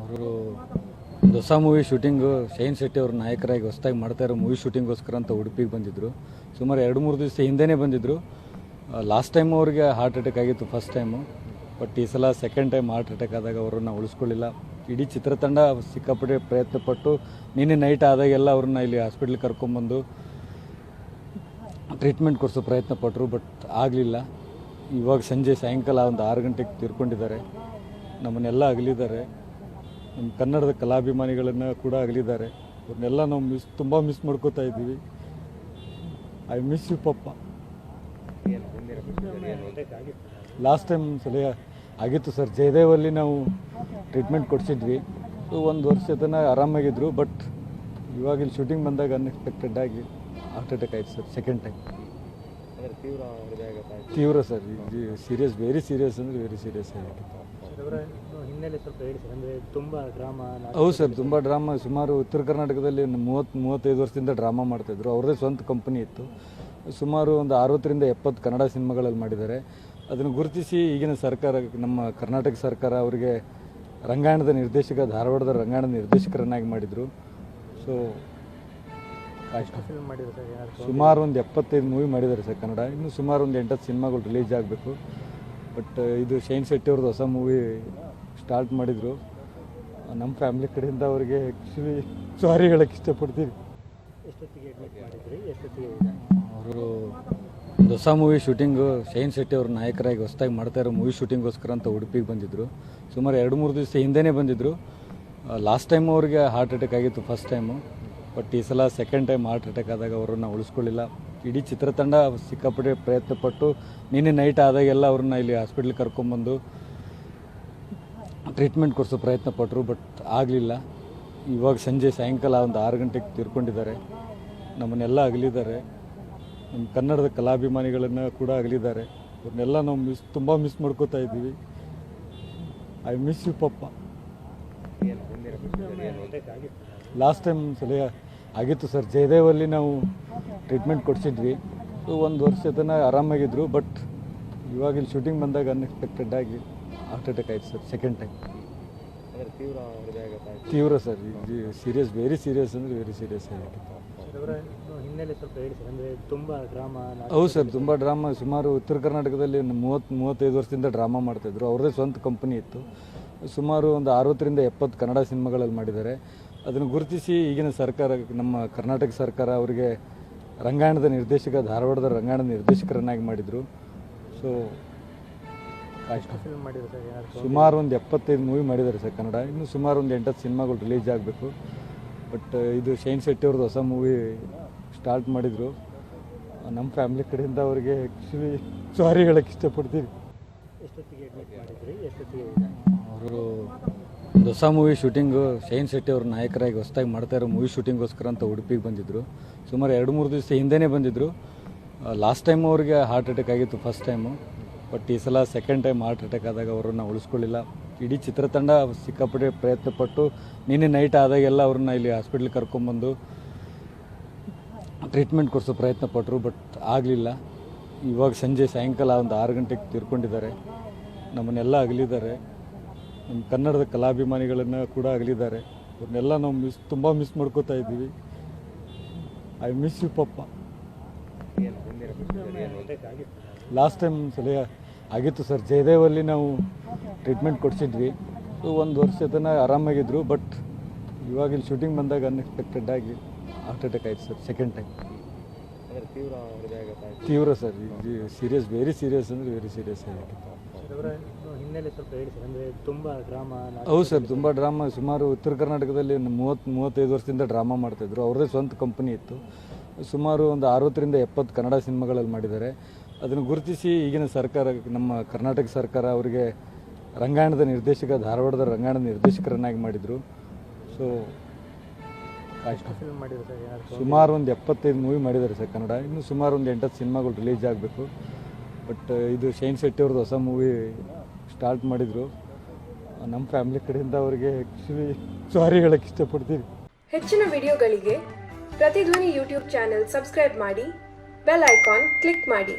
ಅವರು ಒಂದು ಹೊಸ ಮೂವಿ ಶೂಟಿಂಗು ಶೈನ್ ಶೆಟ್ಟಿ ಅವ್ರ ನಾಯಕರಾಗಿ ಹೊಸದಾಗಿ ಮಾಡ್ತಾ ಇರೋ ಮೂವಿ ಶೂಟಿಂಗೋಸ್ಕರ ಅಂತ ಉಡುಪಿಗೆ ಬಂದಿದ್ದರು ಸುಮಾರು ಎರಡು ಮೂರು ದಿವಸ ಹಿಂದೆನೇ ಬಂದಿದ್ದರು ಲಾಸ್ಟ್ ಟೈಮ್ ಅವ್ರಿಗೆ ಹಾರ್ಟ್ ಅಟ್ಯಾಕ್ ಆಗಿತ್ತು ಫಸ್ಟ್ ಟೈಮು ಬಟ್ ಈ ಸಲ ಸೆಕೆಂಡ್ ಟೈಮ್ ಹಾರ್ಟ್ ಅಟ್ಯಾಕ್ ಆದಾಗ ಅವರನ್ನು ಉಳಿಸ್ಕೊಳ್ಳಿಲ್ಲ. ಇಡೀ ಚಿತ್ರತಂಡ ಸಿಕ್ಕಾಪಟ್ಟೆ ಪ್ರಯತ್ನ ಪಟ್ಟು ನಿನ್ನೆ ನೈಟ್ ಆದಾಗೆಲ್ಲ ಅವ್ರನ್ನ ಇಲ್ಲಿ ಹಾಸ್ಪಿಟ್ಲಿಗೆ ಕರ್ಕೊಂಬಂದು ಟ್ರೀಟ್ಮೆಂಟ್ ಕೊಡಿಸೋ ಪ್ರಯತ್ನ ಪಟ್ಟರು ಬಟ್ ಆಗಲಿಲ್ಲ. ಇವಾಗ ಸಂಜೆ ಸಾಯಂಕಾಲ ಒಂದು ಆರು ಗಂಟೆಗೆ ತೀರ್ಕೊಂಡಿದ್ದಾರೆ. ನಮ್ಮನ್ನೆಲ್ಲ ಅಗಲಿದ್ದಾರೆ. ನಮ್ಮ ಕನ್ನಡದ ಕಲಾಭಿಮಾನಿಗಳನ್ನು ಕೂಡ ಅಗಲಿದ್ದಾರೆ. ಅವ್ರನ್ನೆಲ್ಲ ನಾವು ಮಿಸ್, ತುಂಬ ಮಿಸ್ ಮಾಡ್ಕೋತಾ ಇದ್ದೀವಿ. ಐ ಮಿಸ್ ಯು ಪಪ್ಪ. ಲಾಸ್ಟ್ ಟೈಮ್ ಸಲ ಆಗಿತ್ತು ಸರ್. ಜಯದೇವಲ್ಲಿ ನಾವು ಟ್ರೀಟ್ಮೆಂಟ್ ಕೊಡಿಸಿದ್ವಿ. ಒಂದು ವರ್ಷ ತನಕ ಆರಾಮಾಗಿದ್ದರು ಬಟ್ ಇವಾಗ ಇಲ್ಲಿ ಶೂಟಿಂಗ್ ಬಂದಾಗ ಅನ್ಎಕ್ಸ್ಪೆಕ್ಟೆಡ್ ಆಗಿ ಹಾರ್ಟ್ ಅಟ್ಯಾಕ್ ಆಯಿತು ಸರ್ ಸೆಕೆಂಡ್ ಟೈಮ್ ತೀವ್ರ ಸರ್ ಸೀರಿಯಸ್ ವೆರಿ ಸೀರಿಯಸ್ ಅಂದರೆ ವೆರಿ ಸೀರಿಯಸ್ ಆಗಿದೆ. ಅವರ ಹಿನ್ನೆಲೆ ಸ್ವಲ್ಪ ಹೇಳಿ ಸರ್ ಅಂದರೆ ತುಂಬ ಡ್ರಾಮಾ ಹೌದು ಸರ್ ತುಂಬ ಡ್ರಾಮಾ ಸುಮಾರು ಉತ್ತರ ಕರ್ನಾಟಕದಲ್ಲಿ ಮೂವತ್ತು ಮೂವತ್ತೈದು ವರ್ಷದಿಂದ ಡ್ರಾಮಾ ಮಾಡ್ತಾಯಿದ್ರು ಅವ್ರದ್ದೇ ಸ್ವಂತ ಕಂಪನಿ ಇತ್ತು. ಸುಮಾರು ಒಂದು ಅರವತ್ತರಿಂದ ಎಪ್ಪತ್ತು ಕನ್ನಡ ಸಿನಿಮಾಗಳಲ್ಲಿ ಮಾಡಿದ್ದಾರೆ. ಅದನ್ನು ಗುರುತಿಸಿ ಈಗಿನ ಸರ್ಕಾರ ನಮ್ಮ ಕರ್ನಾಟಕ ಸರ್ಕಾರ ಅವರಿಗೆ ರಂಗಾಯಣದ ನಿರ್ದೇಶಕ ಧಾರವಾಡದ ರಂಗಾಯಣದ ನಿರ್ದೇಶಕರನ್ನಾಗಿ ಮಾಡಿದರು. ಸೊ ಸುಮಾರು ಒಂದು ಎಪ್ಪತ್ತೈದು ಮೂವಿ ಮಾಡಿದ್ದಾರೆ ಸರ್ ಕನ್ನಡ. ಇನ್ನು ಸುಮಾರು ಒಂದು ಎಂಟತ್ತು ಸಿನಿಮಾಗಳು ರಿಲೀಸ್ ಆಗಬೇಕು. ಬಟ್ ಇದು ಶೈನ್ ಶೆಟ್ಟಿ ಅವ್ರದ್ದು ಹೊಸ ಮೂವಿ ಸ್ಟಾರ್ಟ್ ಮಾಡಿದರು. ನಮ್ಮ ಫ್ಯಾಮಿಲಿ ಕಡೆಯಿಂದ ಅವರಿಗೆ ಆ್ಯಕ್ಚುಲಿ ಸಾರಿ ಹೇಳಕ್ಕೆ ಇಷ್ಟಪಡ್ತೀವಿ ಅವರು ಒಂದು ಹೊಸ ಮೂವಿ ಶೂಟಿಂಗು ಶೈನ್ ಶೆಟ್ಟಿ ಅವ್ರ ನಾಯಕರಾಗಿ ಹೊಸದಾಗಿ ಮಾಡ್ತಾ ಇರೋ ಮೂವಿ ಶೂಟಿಂಗೋಸ್ಕರ ಅಂತ ಉಡುಪಿಗೆ ಬಂದಿದ್ದರು ಸುಮಾರು ಎರಡು ಮೂರು ದಿವಸ ಹಿಂದೆನೇ ಬಂದಿದ್ದರು ಲಾಸ್ಟ್ ಟೈಮ್ ಅವ್ರಿಗೆ ಹಾರ್ಟ್ ಅಟ್ಯಾಕ್ ಆಗಿತ್ತು ಫಸ್ಟ್ ಟೈಮು ಬಟ್ ಈ ಸಲ ಸೆಕೆಂಡ್ ಟೈಮ್ ಹಾರ್ಟ್ ಅಟ್ಯಾಕ್ ಆದಾಗ ಅವರನ್ನು ಉಳಿಸ್ಕೊಳ್ಳಿಲ್ಲ. ಇಡೀ ಚಿತ್ರತಂಡ ಸಿಕ್ಕಾಪಟ್ಟೆ ಪ್ರಯತ್ನಪಟ್ಟು ನಿನ್ನೆ ನೈಟ್ ಆದಾಗೆಲ್ಲ ಅವ್ರನ್ನ ಇಲ್ಲಿ ಹಾಸ್ಪಿಟ್ಲಿಗೆ ಕರ್ಕೊಂಬಂದು ಟ್ರೀಟ್ಮೆಂಟ್ ಕೊಡಿಸೋ ಪ್ರಯತ್ನ ಪಟ್ಟರು ಬಟ್ ಆಗಲಿಲ್ಲ. ಇವಾಗ ಸಂಜೆ ಸಾಯಂಕಾಲ ಒಂದು ಆರು ಗಂಟೆಗೆ ತೀರ್ಕೊಂಡಿದ್ದಾರೆ. ನಮ್ಮನ್ನೆಲ್ಲ ಅಗಲಿದ್ದಾರೆ. ನಮ್ಮ ಕನ್ನಡದ ಕಲಾಭಿಮಾನಿಗಳನ್ನು ಕೂಡ ಅಗಲಿದ್ದಾರೆ. ಅವ್ರನ್ನೆಲ್ಲ ನಾವು ಮಿಸ್ ತುಂಬ ಮಿಸ್ ಮಾಡ್ಕೋತಾ ಇದ್ದೀವಿ. ಐ ಮಿಸ್ ಯು ಪಪ್ಪ. ಲಾಸ್ಟ್ ಟೈಮ್ ಸಲ ಆಗಿತ್ತು ಸರ್. ಜಯದೇವಲ್ಲಿ ನಾವು ಟ್ರೀಟ್ಮೆಂಟ್ ಕೊಡಿಸಿದ್ವಿ. ಸೊ ಒಂದು ವರ್ಷ ತನಕ ಆರಾಮಾಗಿದ್ದರು ಬಟ್ ಇವಾಗ ಇಲ್ಲಿ ಶೂಟಿಂಗ್ ಬಂದಾಗ ಅನ್ಎಕ್ಸ್ಪೆಕ್ಟೆಡ್ ಆಗಿ ಹಾರ್ಟ್ ಅಟ್ಯಾಕ್ ಆಯಿತು ಸರ್ ಸೆಕೆಂಡ್ ಟೈಮ್ ತೀವ್ರ ಸರ್ ಸೀರಿಯಸ್ ವೆರಿ ಸೀರಿಯಸ್ ಅಂದರೆ ವೆರಿ ಸೀರಿಯಸ್ ಆಗಿತ್ತು. ಹೌದು ಸರ್ ತುಂಬ ಡ್ರಾಮಾ ಸುಮಾರು ಉತ್ತರ ಕರ್ನಾಟಕದಲ್ಲಿ ಮೂವತ್ತು ಮೂವತ್ತೈದು ವರ್ಷದಿಂದ ಡ್ರಾಮಾ ಮಾಡ್ತಾಯಿದ್ರು ಅವ್ರದ್ದೇ ಸ್ವಂತ ಕಂಪನಿ ಇತ್ತು. ಸುಮಾರು ಒಂದು ಅರವತ್ತರಿಂದ ಎಪ್ಪತ್ತು ಕನ್ನಡ ಸಿನಿಮಾಗಳಲ್ಲಿ ಮಾಡಿದ್ದಾರೆ. ಅದನ್ನು ಗುರುತಿಸಿ ಈಗಿನ ಸರ್ಕಾರ ನಮ್ಮ ಕರ್ನಾಟಕ ಸರ್ಕಾರ ಅವರಿಗೆ ರಂಗಾಯಣದ ನಿರ್ದೇಶಕ ಧಾರವಾಡದ ರಂಗಾಯಣದ ನಿರ್ದೇಶಕರನ್ನಾಗಿ ಮಾಡಿದರು. ಸೊ ಸುಮಾರು ಒಂದು ಎಪ್ಪತ್ತೈದು ಮೂವಿ ಮಾಡಿದ್ದಾರೆ ಸರ್ ಕನ್ನಡ. ಇನ್ನು ಸುಮಾರು ಒಂದು ಎಂಟತ್ತು ಸಿನಿಮಾಗಳು ರಿಲೀಸ್ ಆಗಬೇಕು. ಬಟ್ ಇದು ಶೈನ್ ಶೆಟ್ಟಿ ಅವ್ರದ್ದು ಹೊಸ ಮೂವಿ ಸ್ಟಾರ್ಟ್ ಮಾಡಿದರು. ನಮ್ಮ ಫ್ಯಾಮಿಲಿ ಕಡೆಯಿಂದ ಅವರಿಗೆ ಆ್ಯಕ್ಚುಲಿ ಸಾರಿ ಹೇಳಕ್ಕೆ ಇಷ್ಟಪಡ್ತೀವಿ ಅವರು ಹೊಸ ಮೂವಿ ಶೂಟಿಂಗು ಶೈನ್ ಶೆಟ್ಟಿ ಅವ್ರ ನಾಯಕರಾಗಿ ಹೊಸದಾಗಿ ಮಾಡ್ತಾ ಇರೋ ಮೂವಿ ಶೂಟಿಂಗೋಸ್ಕರ ಅಂತ ಉಡುಪಿಗೆ ಬಂದಿದ್ದರು ಸುಮಾರು ಎರಡು ಮೂರು ದಿವಸ ಹಿಂದೆನೇ ಬಂದಿದ್ದರು ಲಾಸ್ಟ್ ಟೈಮ್ ಅವ್ರಿಗೆ ಹಾರ್ಟ್ ಅಟ್ಯಾಕ್ ಆಗಿತ್ತು ಫಸ್ಟ್ ಟೈಮು ಬಟ್ ಈ ಸಲ ಸೆಕೆಂಡ್ ಟೈಮ್ ಹಾರ್ಟ್ ಅಟ್ಯಾಕ್ ಆದಾಗ ಅವರನ್ನು ಉಳಿಸ್ಕೊಳ್ಳಿಲ್ಲ. ಇಡೀ ಚಿತ್ರತಂಡ ಸಿಕ್ಕಾಪಟ್ಟೆ ಪ್ರಯತ್ನ ಪಟ್ಟು ನಿನ್ನೆ ನೈಟ್ ಆದಾಗೆಲ್ಲ ಅವ್ರನ್ನ ಇಲ್ಲಿ ಹಾಸ್ಪಿಟ್ಲಿಗೆ ಕರ್ಕೊಂಬಂದು ಟ್ರೀಟ್ಮೆಂಟ್ ಕೊಡಿಸೋ ಪ್ರಯತ್ನ ಪಟ್ಟರು ಬಟ್ ಆಗಲಿಲ್ಲ. ಇವಾಗ ಸಂಜೆ ಸಾಯಂಕಾಲ ಒಂದು ಆರು ಗಂಟೆಗೆ ತೀರ್ಕೊಂಡಿದ್ದಾರೆ. ನಮ್ಮನ್ನೆಲ್ಲ ಅಗಲಿದ್ದಾರೆ. ನಮ್ಮ ಕನ್ನಡದ ಕಲಾಭಿಮಾನಿಗಳನ್ನು ಕೂಡ ಅಗಲಿದ್ದಾರೆ. ಅವ್ರನ್ನೆಲ್ಲ ನಾವು ಮಿಸ್ ತುಂಬ ಮಿಸ್ ಮಾಡ್ಕೋತಾ ಇದ್ದೀವಿ. ಐ ಮಿಸ್ ಯು ಪಪ್ಪ. ಲಾಸ್ಟ್ ಟೈಮ್ ಸಲ ಆಗಿತ್ತು ಸರ್ ಜಯದೇವಲ್ಲಿ ನಾವು ಟ್ರೀಟ್ಮೆಂಟ್ ಕೊಡಿಸಿದ್ವಿ. ಸೊ ಒಂದು ವರ್ಷ ತನಕ ಆರಾಮಾಗಿದ್ದರು ಬಟ್ ಇವಾಗ ಇಲ್ಲಿ ಶೂಟಿಂಗ್ ಬಂದಾಗ ಅನ್ಎಕ್ಸ್ಪೆಕ್ಟೆಡ್ ಆಗಿ ಹಾರ್ಟ್ ಅಟ್ಯಾಕ್ ಆಯಿತು ಸರ್ ಸೆಕೆಂಡ್ ಟೈಮ್ ತೀವ್ರ ಸರ್ ಸೀರಿಯಸ್ ವೆರಿ ಸೀರಿಯಸ್ ಅಂದರೆ ವೆರಿ ಸೀರಿಯಸ್ ಆಗಿದೆ ಹೌದು ಸರ್ ತುಂಬ ಡ್ರಾಮಾ. ಸುಮಾರು ಉತ್ತರ ಕರ್ನಾಟಕದಲ್ಲಿ ಮೂವತ್ತು ಮೂವತ್ತೈದು ವರ್ಷದಿಂದ ಡ್ರಾಮಾ ಮಾಡ್ತಾಯಿದ್ರು ಅವ್ರದ್ದೇ ಸ್ವಂತ ಕಂಪನಿ ಇತ್ತು. ಸುಮಾರು ಒಂದು ಅರವತ್ತರಿಂದ ಎಪ್ಪತ್ತು ಕನ್ನಡ ಸಿನಿಮಾಗಳಲ್ಲಿ ಮಾಡಿದ್ದಾರೆ. ಅದನ್ನು ಗುರುತಿಸಿ ಈಗಿನ ಸರ್ಕಾರ ನಮ್ಮ ಕರ್ನಾಟಕ ಸರ್ಕಾರ ಅವರಿಗೆ ರಂಗಾಯಣದ ನಿರ್ದೇಶಕ ಧಾರವಾಡದ ರಂಗಾಯಣದ ನಿರ್ದೇಶಕರನ್ನಾಗಿ ಮಾಡಿದರು. ಸೊ ಸುಮಾರು ಒಂದು ಎಪ್ಪತ್ತೈದು ಮೂವಿ ಮಾಡಿದ್ದಾರೆ ಸರ್ ಕನ್ನಡ. ಇನ್ನು ಸುಮಾರು ಒಂದು ಎಂಟತ್ತು ಸಿನಿಮಾಗಳು ರಿಲೀಸ್ ಆಗಬೇಕು. ಬಟ್ ಇದು ಶೈನ್ ಶೆಟ್ಟಿ ಅವ್ರದ್ದು ಹೊಸ ಮೂವಿ ಸ್ಟಾರ್ಟ್ ಮಾಡಿದರು. ನಮ್ಮ ಫ್ಯಾಮಿಲಿ ಕಡೆಯಿಂದ ಅವರಿಗೆ ಆ್ಯಕ್ಚುಲಿ ಸಾರಿ ಹೇಳಕ್ಕೆ ಇಷ್ಟಪಡ್ತೀವಿ ಹೆಚ್ಚಿನ ವಿಡಿಯೋಗಳಿಗೆ ಪ್ರತಿಧ್ವನಿ ಯೂಟ್ಯೂಬ್ ಚಾನೆಲ್ ಸಬ್ಸ್ಕ್ರೈಬ್ ಮಾಡಿ ಬೆಲ್ ಐಕಾನ್ ಕ್ಲಿಕ್ ಮಾಡಿ.